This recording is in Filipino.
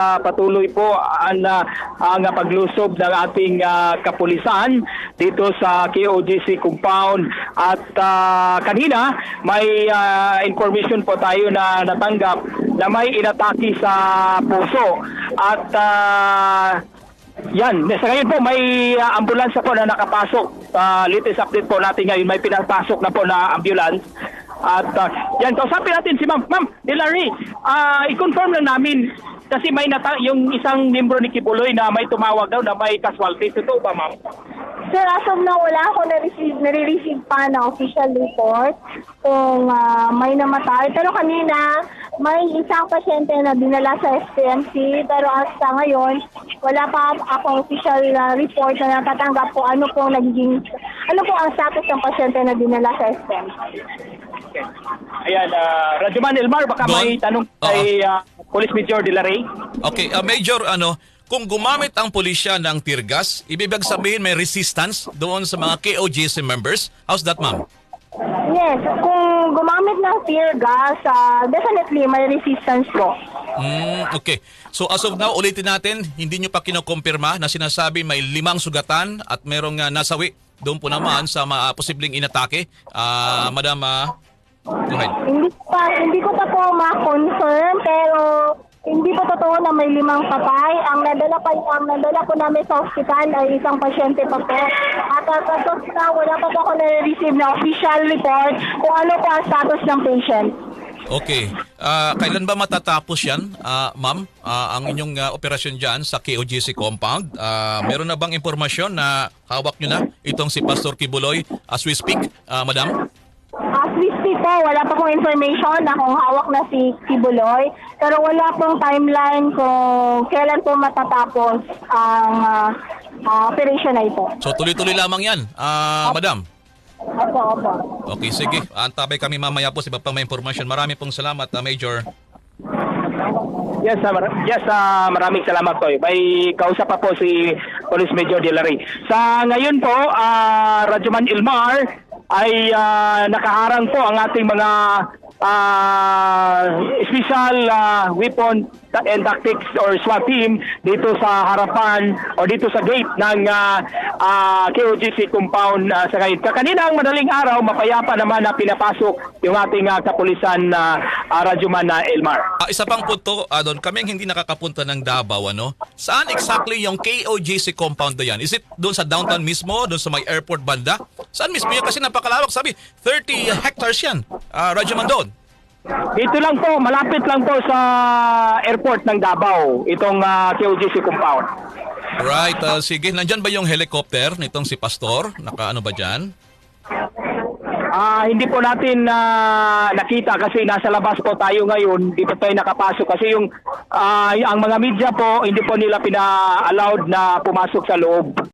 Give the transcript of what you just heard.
Ah, patuloy po ang, ah, ang paglusob ng ating ah, kapulisan dito sa KOGC compound at ah, kanina may ah, information po tayo na natanggap na may inatake sa puso at ah, yan, sa ngayon po may uh, ambulansya po na nakapasok. Uh, latest update po natin ngayon, may pinapasok na po na ambulance. At uh, yan, kausapin natin si Ma'am. Ma'am, Hilary, uh, i-confirm lang namin kasi may nata yung isang membro ni Kibuloy na may tumawag daw na may casualty. Totoo ba, Ma'am? Sir, as of now, wala ako na-receive, nare-receive pa na official report kung ah, may namatay. Pero kanina, may isang pasyente na dinala sa SPMC. Pero hasta ngayon, wala pa akong official ah, report na natatanggap po ano po nagiging, ano po ang status ng pasyente na dinala sa SPMC. Ayan, uh, Radyoman Elmar, baka Don? may tanong kay uh, Police Major De La Rey. Okay, uh, Major, ano, kung gumamit ang pulisya ng tear gas, ibig sabihin may resistance doon sa mga KOGC members. How's that, ma'am? Yes, kung gumamit ng tear gas, ah, definitely may resistance po. Mm, okay. So as of now, ulitin natin, hindi nyo pa kinukumpirma na sinasabi may limang sugatan at merong uh, nasawi doon po naman sa mga posibleng inatake. Ah, Madam, ah, go ahead. Hindi pa, hindi ko pa po ma-confirm, pero hindi po totoo na may limang patay. Ang nadala pa ang nadala po namin sa ospital ay isang pasyente pa po. At of now, wala pa po ako na-receive na official report kung ano po ang status ng patient. Okay. Ah, kailan ba matatapos yan, ah, ma'am? Ah, ang inyong ah, operasyon dyan sa KOGC compound? Ah, meron na bang impormasyon na hawak nyo na itong si Pastor Kibuloy as we speak, ah, madam? As we speak po, wala pa pong information na kung hawak na si Kibuloy. Pero wala pong timeline kung kailan po matatapos ang ah, ah, operation na ito. So tuloy-tuloy lamang yan, ah, madam. Opo, opo. Okay, sige. Antabay kami mamaya po sa iba pang may impormasyon. Marami pong salamat, ah, Major. Yes, ah, mar- yes ah, maraming salamat po. May kausap pa po si Police Major De La Rey. Sa ngayon po, ah, Radyoman Ilmar ay ah, nakaharang po ang ating mga ah, special ah, weapon and tactics or SWAT team dito sa harapan o dito sa gate ng ah, ah, KOGC compound ah, sa ngayon. Kakanina ang madaling araw, mapayapa naman na pinapasok yung ating ah, kapulisan na uh, Radyoman na Elmar. Ah, isa pang punto, ah, doon, kaming hindi nakakapunta ng Davao, ano? Saan exactly yung KOGC compound na? Is it doon sa downtown mismo, doon sa may airport banda? Saan mismo yan? Kasi napakalawak, sabi, 30 hectares yan. Ah, Radyo Mandon. Dito lang po, malapit lang po sa airport ng Davao, itong ah, KOGC compound. Right, ah, sige. Nandyan ba yung helicopter nitong si Pastor? Naka ano ba dyan? Ah, hindi po natin na nakita kasi nasa labas po tayo ngayon, hindi po tayo nakapasok kasi yung ah, ang mga media po hindi po nila pina-allowed na pumasok sa loob.